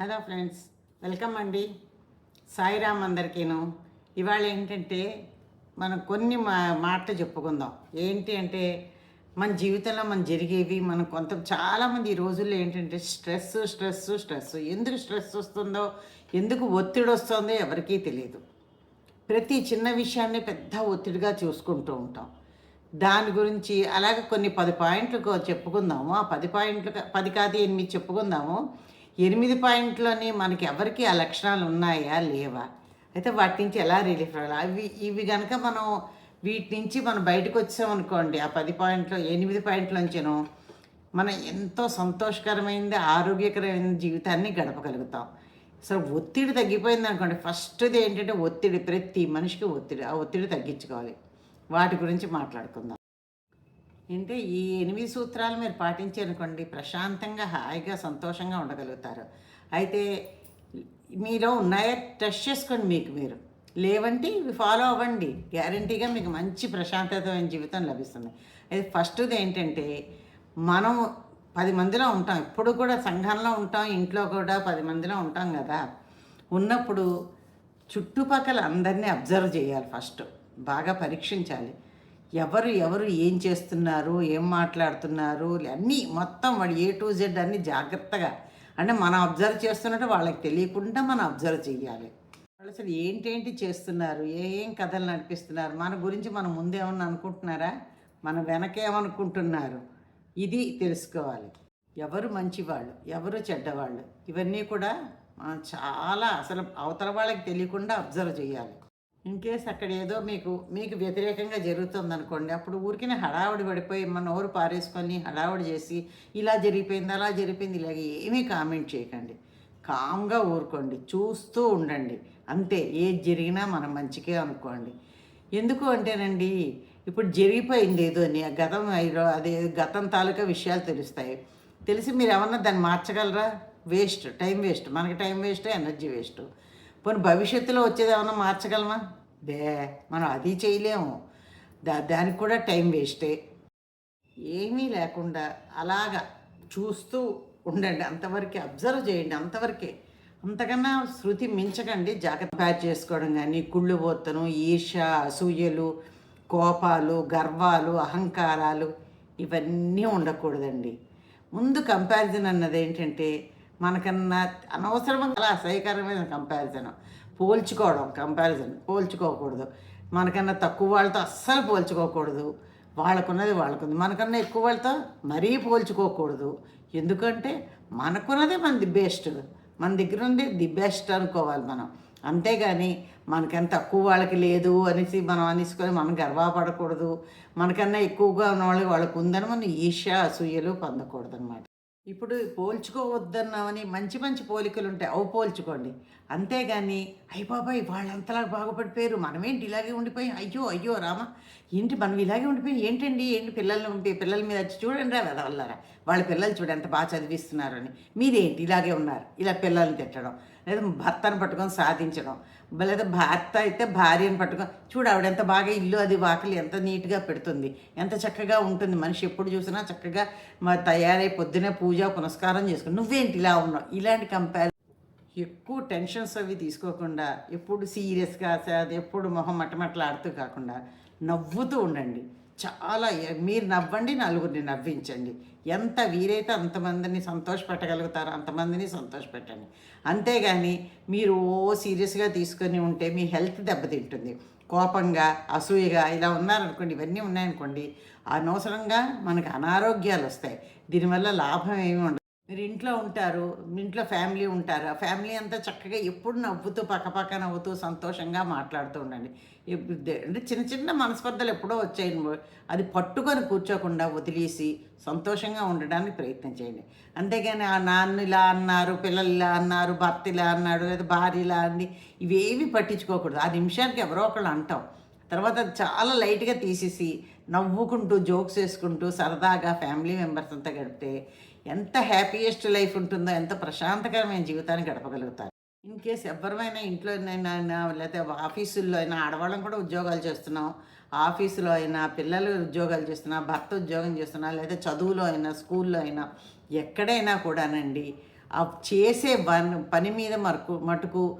Hello friends welcome అండి. సాయిరామ్ అందరికీను. ఇవాళ ఏంటంటే మనం కొన్ని మా మాటలు చెప్పుకుందాం. ఏంటి అంటే మన జీవితంలో మనం జరిగేవి మనం కొంత చాలామంది ఈ రోజుల్లో ఏంటంటే స్ట్రెస్ స్ట్రెస్ స్ట్రెస్ ఎందుకు స్ట్రెస్ వస్తుందో ఎందుకు ఒత్తిడి వస్తుందో ఎవరికీ తెలియదు ప్రతి చిన్న విషయాన్ని పెద్ద ఒత్తిడిగా చూసుకుంటూ ఉంటాం. దాని గురించి అలాగే కొన్ని పది పాయింట్లు చెప్పుకుందాము. ఆ పది పాయింట్లు పది కాదు ఎనిమిది చెప్పుకుందాము. ఎనిమిది పాయింట్లోని మనకి ఎవరికి ఆ లక్షణాలు ఉన్నాయా లేవా? అయితే వాటి నుంచి ఎలా రిలీఫ్ అవ్వాలి? అవి ఇవి కనుక మనం వీటి నుంచి మనం బయటకు వచ్చామనుకోండి ఆ పది పాయింట్లో ఎనిమిది పాయింట్లోంచను మనం ఎంతో సంతోషకరమైనది ఆరోగ్యకరమైన జీవితాన్ని గడపగలుగుతాం. అసలు ఒత్తిడి తగ్గిపోయింది అనుకోండి ఫస్ట్ది ఏంటంటే ఒత్తిడి ప్రతి మనిషికి ఒత్తిడి ఆ ఒత్తిడి తగ్గించుకోవాలి. వాటి గురించి మాట్లాడుకుందాం. అంటే ఈ ఎనిమిది సూత్రాలు మీరు పాటించారనుకోండి ప్రశాంతంగా హాయిగా సంతోషంగా ఉండగలుగుతారు. అయితే మీలో ఉన్నాయా టెస్ట్ చేసుకోండి మీకు మీరు. లేవంటే ఇవి ఫాలో అవ్వండి. గ్యారంటీగా మీకు మంచి ప్రశాంతతమైన జీవితం లభిస్తుంది. అయితే ఫస్ట్ది ఏంటంటే మనం పది మందిలో ఉంటాం. ఎప్పుడు కూడా సంఘంలో ఉంటాం ఇంట్లో కూడా పది మందిలో ఉంటాం కదా. ఉన్నప్పుడు చుట్టుపక్కల అందరినీ అబ్జర్వ్ చేయాలి ఫస్ట్. బాగా పరీక్షించాలి. ఎవరు ఎవరు ఏం చేస్తున్నారు ఏం మాట్లాడుతున్నారు అన్నీ మొత్తం వాడు ఏ టు జెడ్ అన్నీ జాగ్రత్తగా. అంటే మనం అబ్జర్వ్ చేస్తున్నట్టు వాళ్ళకి తెలియకుండా మనం అబ్జర్వ్ చేయాలి. వాళ్ళు అసలు ఏంటేంటి చేస్తున్నారు? ఏ ఏం కథలు నడిపిస్తున్నారు? మన గురించి మనం ముందేమన్నా అనుకుంటున్నారా? మన వెనకేమనుకుంటున్నారు ఇది తెలుసుకోవాలి. ఎవరు మంచివాళ్ళు? ఎవరు చెడ్డవాళ్ళు? ఇవన్నీ కూడా మనం చాలా అసలు అవతల వాళ్ళకి తెలియకుండా అబ్జర్వ్ చేయాలి. ఇన్కేస్ అక్కడ ఏదో మీకు మీకు వ్యతిరేకంగా జరుగుతుంది అనుకోండి అప్పుడు ఊరికినే హడావుడి పడిపోయి మన నోరు పారేసుకొని హడావుడి చేసి ఇలా జరిగిపోయింది అలా జరిగిపోయింది ఇలాగ ఏమీ కామెంట్ చేయకండి. కామ్గా ఊరుకోండి చూస్తూ ఉండండి. అంతే ఏది జరిగినా మనం మంచికే అనుకోండి. ఎందుకు అంటేనండి ఇప్పుడు జరిగిపోయింది ఏదో అని ఆ గతం ఐరో- అదే గతం తాలూకా విషయాలు తెలుస్తాయి. తెలిసి మీరు ఏమన్నా దాన్ని మార్చగలరా? వేస్ట్ టైం వేస్ట్ మనకి టైం వేస్ట్ ఎనర్జీ వేస్ట్. పోనీ భవిష్యత్తులో వచ్చేది ఏమన్నా మార్చగలమా? బే మనం అది చేయలేము. దా దానికి కూడా టైం వేస్టే. ఏమీ లేకుండా అలాగా చూస్తూ ఉండండి. అంతవరకే అబ్జర్వ్ చేయండి. అంతవరకే. అంతకన్నా శృతి మించకండి. జాగ్రత్త ప్యాచ్ చేసుకోవడం కానీ కుళ్ళు పోతను ఈర్ష అసూయలు కోపాలు గర్వాలు అహంకారాలు ఇవన్నీ ఉండకూడదండి. ముందు కంపారిజన్ అన్నది ఏంటంటే మనకన్నా అనవసరమైన చాలా అసహ్యకరమైన కంపారిజన్ పోల్చుకోవడం కంపారిజన్ పోల్చుకోకూడదు. మనకన్నా తక్కువ వాళ్ళతో అస్సలు పోల్చుకోకూడదు. వాళ్ళకున్నది వాళ్ళకుంది. మనకన్నా ఎక్కువ వాళ్ళతో మరీ పోల్చుకోకూడదు. ఎందుకంటే మనకున్నదే మనది బెస్ట్ మన దగ్గర ఉంది ది బెస్ట్ అనుకోవాలి మనం. అంతేగాని మనకన్నా తక్కువ వాళ్ళకి లేదు అనేసి మనం అనేసుకొని మనం గర్వపడకూడదు. మనకన్నా ఎక్కువగా ఉన్న వాళ్ళకి వాళ్ళకు ఉందని మనం ఈర్ష్య అసూయలు పొందకూడదు అనమాట ఇప్పుడు పోల్చుకోవద్దన్నామని మంచి మంచి పోలికలు ఉంటాయి అవి పోల్చుకోండి. అంతేగాని అయ్యి బాబాయ్ వాళ్ళంతలా బాగుపడిపోయారు. మనమేంటి ఇలాగే ఉండిపోయి? అయ్యో అయ్యో రామ. ఏంటి మనం ఇలాగే ఉండిపోయి ఏంటండి? ఏంటి పిల్లల్ని పంపి పిల్లల మీద వచ్చి చూడండి రా వెదవల్లారా వాళ్ళ పిల్లలు చూడండి ఎంత బాగా చదివిస్తున్నారు అని. మీరేంటి ఇలాగే ఉన్నారు? ఇలా పిల్లల్ని తిట్టడం లేదా భర్తను పట్టుకొని సాధించడం లేదా భర్త అయితే భార్యను పట్టుకొని చూడు ఆవిడ ఎంత బాగా ఇల్లు అది వాకిలి ఎంత నీట్గా పెడుతుంది ఎంత చక్కగా ఉంటుంది. మనిషి ఎప్పుడు చూసినా చక్కగా మా తయారై పొద్దునే పూజ పునస్కారం చేసుకుని నువ్వేంటి ఇలా ఉన్నావు? ఇలాంటి కంపేర్ ఎక్కువ టెన్షన్స్ అవి తీసుకోకుండా ఎప్పుడు సీరియస్గా అది ఎప్పుడు మొహం మట్టమట్లాడుతూ కాకుండా నవ్వుతూ ఉండండి. చాలా మీరు నవ్వండి నలుగురిని నవ్వించండి. ఎంత వీలైతే అంతమందిని సంతోషపెట్టగలుగుతారో అంతమందిని సంతోషపెట్టండి. అంతేగాని మీరు ఓ సీరియస్గా తీసుకొని ఉంటే మీ హెల్త్ దెబ్బతింటుంది. కోపంగా అసూయగా ఇలా ఉన్నారనుకోండి ఇవన్నీ ఉన్నాయనుకోండి అనవసరంగా మనకు అనారోగ్యాలు వస్తాయి దీనివల్ల లాభం ఏమి ఉండదు. మీరు ఇంట్లో ఉంటారు మీ ఇంట్లో ఫ్యామిలీ ఉంటారు ఆ ఫ్యామిలీ అంతా చక్కగా ఎప్పుడు నవ్వుతూ పక్కపక్క నవ్వుతూ సంతోషంగా మాట్లాడుతూ ఉండండి. అంటే చిన్న చిన్న మనస్పర్ధలు ఎప్పుడో వచ్చాయి అది పట్టుకొని కూర్చోకుండా వదిలేసి సంతోషంగా ఉండడానికి ప్రయత్నం చేయండి. అంతేగాని ఆ నాన్న ఇలా అన్నారు పిల్లలు ఇలా అన్నారు భర్త ఇలా అన్నాడు లేదా భార్య ఇలా అంది ఇవేవి పట్టించుకోకూడదు. ఆ నిమిషానికి ఎవరో ఒకళ్ళు అంటాం. తర్వాత చాలా లైట్గా తీసేసి నవ్వుకుంటూ జోక్స్ వేసుకుంటూ సరదాగా ఫ్యామిలీ మెంబర్స్ అంతా గడిపితే ఎంత హ్యాపీయెస్ట్ లైఫ్ ఉంటుందో ఎంత ప్రశాంతకరమైన జీవితాన్ని గడపగలుగుతారు. ఇన్ కేస్ ఎవరిమైనా ఇంట్లో లేకపోతే ఆఫీసుల్లో అయినా ఆడవాళ్ళం కూడా ఉద్యోగాలు చేస్తున్నాం. ఆఫీసులో అయినా పిల్లలు ఉద్యోగాలు చేస్తున్నా భర్త ఉద్యోగం చేస్తున్నా లేదా చదువులో అయినా స్కూల్లో అయినా ఎక్కడైనా కూడానండి ఆ చేసే పని పని మీద మరకు మటుకు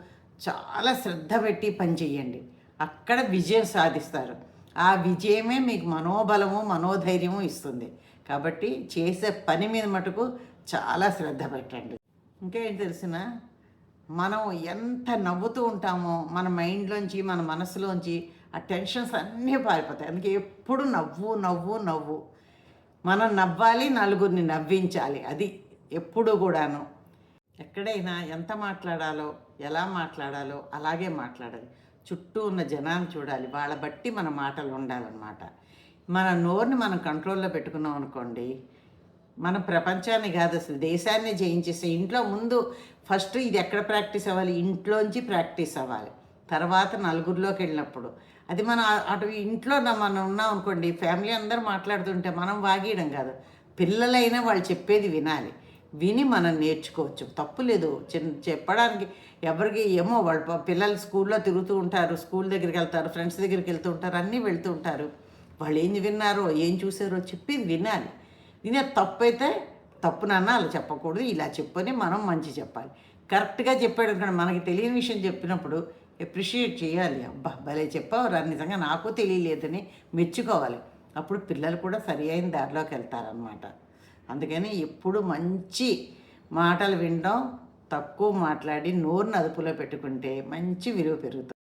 చాలా శ్రద్ధ పెట్టి పని చేయండి అక్కడ విజయం సాధిస్తారు. ఆ విజయమే మీకు మనోబలము మనోధైర్యము ఇస్తుంది. కాబట్టి చేసే పని మీద మటుకు చాలా శ్రద్ధ పెట్టండి. ఇంకా ఏం తెలిసిన? మనం ఎంత నవ్వుతూ ఉంటామో మన మైండ్లోంచి మన మనసులోంచి ఆ టెన్షన్స్ అన్నీ పారిపోతాయి. అందుకే ఎప్పుడు నవ్వు నవ్వు నవ్వు. మనం నవ్వాలి నలుగురిని నవ్వించాలి. అది ఎప్పుడు కూడాను. ఎక్కడైనా ఎంత మాట్లాడాలో ఎలా మాట్లాడాలో అలాగే మాట్లాడాలి. చుట్టూ ఉన్న జనాన్ని చూడాలి. వాళ్ళ బట్టి మన మాటలు ఉండాలన్నమాట. మన నోరుని మనం కంట్రోల్లో పెట్టుకున్నాం అనుకోండి మన ప్రపంచాన్ని కాదు అసలు దేశాన్ని జయించేసే ఇంట్లో ముందు ఫస్ట్ ఇది ఎక్కడ ప్రాక్టీస్ అవ్వాలి? ఇంట్లోంచి ప్రాక్టీస్ అవ్వాలి. తర్వాత నలుగురిలోకి వెళ్ళినప్పుడు. అది మనం అటు ఇంట్లో మనం ఉన్నాం అనుకోండి ఫ్యామిలీ అందరూ మాట్లాడుతుంటే మనం వాగేయడం కాదు. పిల్లలైనా వాళ్ళు చెప్పేది వినాలి. విని మనం నేర్చుకోవచ్చు. తప్పు లేదు. చిన్న చెప్పడానికి ఎవరికి ఏమో వాళ్ళ పిల్లలు స్కూల్లో తిరుగుతూ ఉంటారు స్కూల్ దగ్గరికి వెళ్తారు ఫ్రెండ్స్ దగ్గరికి వెళ్తూ ఉంటారు అన్నీ వెళ్తూ ఉంటారు. వాళ్ళు ఏం విన్నారో ఏం చూసారో చెప్పి వినాలి. వినే తప్పు అయితే తప్పు నాన్న అలా చెప్పకూడదు ఇలా చెప్పని మనం మంచి చెప్పాలి. కరెక్ట్గా చెప్పాడు అనుకోండి మనకి తెలియని విషయం చెప్పినప్పుడు ఎప్రిషియేట్ చేయాలి. అబ్బా భలే చెప్పావురా నిజంగా నాకు తెలియలేదని మెచ్చుకోవాలి. అప్పుడు పిల్లలు కూడా సరి అయిన దారిలోకి వెళ్తారనమాట అందుకని ఎప్పుడు మంచి మాటలు వినడం తక్కువ మాట్లాడి నోరుని అదుపులో పెట్టుకుంటే మంచి విలువ పెరుగుతుంది.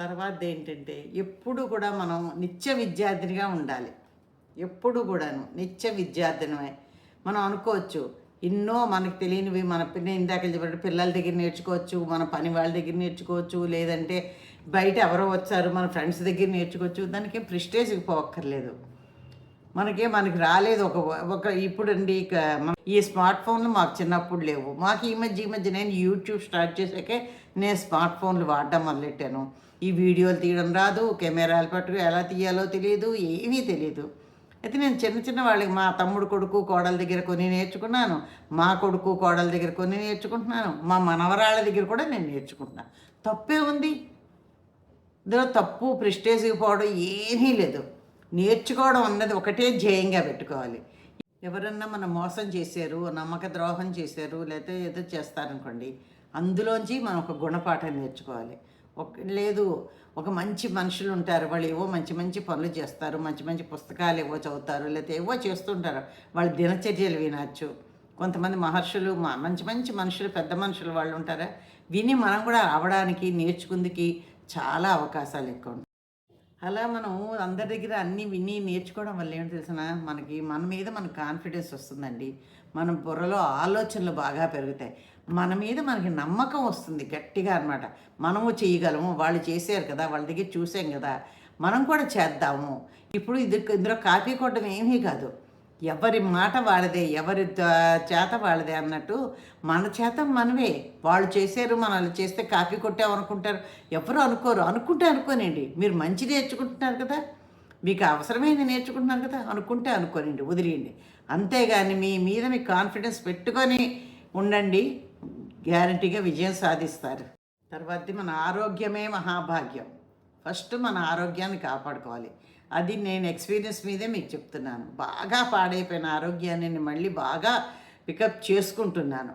తర్వాత ఏంటంటే ఎప్పుడు కూడా మనం నిత్య విద్యార్థినిగా ఉండాలి. ఎప్పుడు కూడాను నిత్య విద్యార్థినమే మనం అనుకోవచ్చు ఎన్నో మనకు తెలియనివి మన పిల్ల ఇందాక చెప్పినట్టు పిల్లల దగ్గర నేర్చుకోవచ్చు మన పని వాళ్ళ దగ్గర నేర్చుకోవచ్చు లేదంటే బయట ఎవరో వచ్చారు మన ఫ్రెండ్స్ దగ్గర నేర్చుకోవచ్చు దానికి ప్రిస్టేజ్కి పోక్కర్లేదు. మనకే మనకి రాలేదు ఒక ఒక ఇప్పుడు అండి ఇక ఈ స్మార్ట్ ఫోన్లు మాకు చిన్నప్పుడు లేవు. మాకు ఈ మధ్య ఈ మధ్య నేను యూట్యూబ్ స్టార్ట్ చేసాకే నేను స్మార్ట్ ఫోన్లు వాడడం మొదలెట్టాను. ఈ వీడియోలు తీయడం రాదు కెమెరాలు పట్టుకు ఎలా తీయాలో తెలియదు ఏమీ తెలియదు. అయితే నేను చిన్న చిన్న వాళ్ళకి మా తమ్ముడు కొడుకు కోడల దగ్గర కొన్ని నేర్చుకున్నాను మా కొడుకు కోడల దగ్గర కొన్ని నేర్చుకుంటున్నాను మా మనవరాళ్ళ దగ్గర కూడా నేను నేర్చుకుంటున్నాను తప్పే ఉంది. ఇందులో తప్పు ప్రిస్టేజ్కి పోవడం ఏమీ లేదు. నేర్చుకోవడం అన్నది ఒకటే ధ్యేయంగా పెట్టుకోవాలి. ఎవరన్నా మనం మోసం చేశారు నమ్మక ద్రోహం చేశారు లేకపోతే ఏదో చేస్తారనుకోండి అందులోంచి మనం ఒక గుణపాఠం నేర్చుకోవాలి. ఒక లేదు ఒక మంచి మనుషులు ఉంటారు. వాళ్ళు ఏవో మంచి మంచి పనులు చేస్తారు మంచి మంచి పుస్తకాలు ఏవో చదువుతారు లేకపోతే ఏవో చేస్తుంటారు వాళ్ళ దినచర్యలు వినచ్చు. కొంతమంది మహర్షులు మ- మంచి మంచి మనుషులు పెద్ద మనుషులు వాళ్ళు ఉంటారా? విని మనం కూడా రావడానికి నేర్చుకుందికి చాలా అవకాశాలు ఎక్కువ ఉంటాయి అలా మనం అందరి దగ్గర అన్నీ విని నేర్చుకోవడం వల్ల ఏమిటి తెలిసిన? మనకి మన మీద మనకు కాన్ఫిడెన్స్ వస్తుందండి. మన బుర్రలో ఆలోచనలు బాగా పెరుగుతాయి. మన మీద మనకి నమ్మకం వస్తుంది గట్టిగా అన్నమాట. మనము చేయగలము వాళ్ళు చేశారు కదా వాళ్ళ దగ్గర చూసాం కదా మనం కూడా చేద్దాము. ఇప్పుడు ఇది ఇందులో కాపీ కొట్టడం ఏమీ కాదు. ఎవరి మాట వాళ్ళదే ఎవరి చేత వాళ్ళదే అన్నట్టు మన చేత మనమే. వాళ్ళు చేశారు మనల్ని చేస్తే కాపీ కొట్టామనుకుంటారు. ఎవరు అనుకోరు. అనుకుంటే అనుకోనండి మీరు మంచి నేర్చుకుంటున్నారు కదా. మీకు అవసరమైంది నేర్చుకుంటున్నారు కదా. అనుకుంటే అనుకోనండి వదిలేయండి. అంతేగాని మీ మీద మీ కాన్ఫిడెన్స్ పెట్టుకొని ఉండండి. గ్యారంటీగా విజయం సాధిస్తారు. తర్వాత మన ఆరోగ్యమే మహాభాగ్యం. ఫస్ట్ మన ఆరోగ్యాన్ని కాపాడుకోవాలి. అది నేను ఎక్స్పీరియన్స్ మీదే మీకు చెప్తున్నాను. బాగా పాడైపోయిన ఆరోగ్యాన్ని నేను మళ్ళీ బాగా పికప్ చేసుకుంటున్నాను.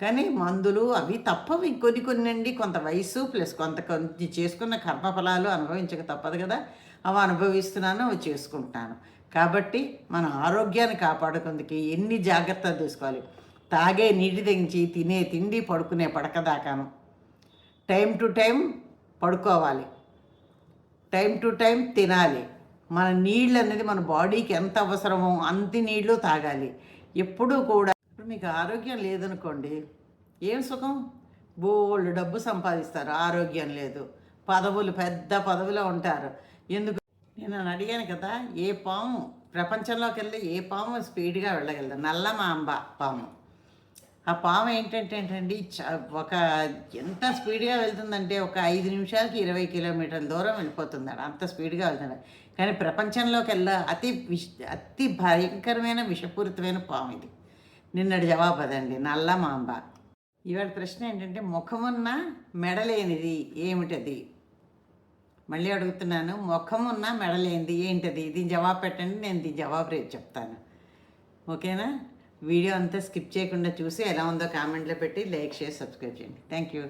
కానీ మందులు అవి తప్పవి. కొన్ని కొన్ని అండి కొంత వయసు ప్లస్ కొంత కొంత చేసుకున్న కర్మఫలాలు అనుభవించక తప్పదు కదా. అవి అనుభవిస్తున్నాను అవి చేసుకుంటాను కాబట్టి మన ఆరోగ్యాన్ని కాపాడుకుందుకు ఎన్ని జాగ్రత్తలు తీసుకోవాలి. తాగే నీటి తెగించి తినే తిండి పడుకునే పడక దాకాను. టైం టు టైం పడుకోవాలి. టైం టు టైం తినాలి. మన నీళ్ళు అనేది మన బాడీకి ఎంత అవసరమో అంత నీళ్ళు తాగాలి. ఎప్పుడూ కూడా ఇప్పుడు మీకు ఆరోగ్యం లేదనుకోండి ఏం సుఖం? బోళ్ళు డబ్బు సంపాదిస్తారు ఆరోగ్యం లేదు. పదవులు పెద్ద పదవిలో ఉంటారు. ఎందుకు? నేను అడిగాను కదా ఏ పాము? ప్రపంచంలోకి వెళ్ళి ఏ పాము స్పీడ్గా వెళ్ళగలదు? నల్ల మాంబ పాము. ఆ పాము ఏంటంటే ఏంటండి చ- ఒక ఎంత స్పీడ్గా వెళ్తుందంటే ఒక ఐదు నిమిషాలకి ఇరవై కిలోమీటర్ల దూరం వెళ్ళిపోతుంది అంత స్పీడ్గా వెళ్తుంది కానీ ప్రపంచంలోకెల్లా అతి విష అతి భయంకరమైన విషపూరితమైన పాము ఇది. నిన్నటి జవాబు అదండి నల్ల మాంబ. ఇవాళ ప్రశ్న ఏంటంటే ముఖమున్న మెడలేనిది ఏమిటది? మళ్ళీ అడుగుతున్నాను ముఖమున్న మెడలేనిది ఏంటది? దీని జవాబు పెట్టండి నేను దీని జవాబు రేపు చెప్తాను. ఓకేనా? వీడియో అంతా స్కిప్ చేయకుండా చూసి ఎలా ఉందో కామెంట్లో పెట్టి లైక్ చేసి సబ్స్క్రైబ్ చేయండి. Thank you.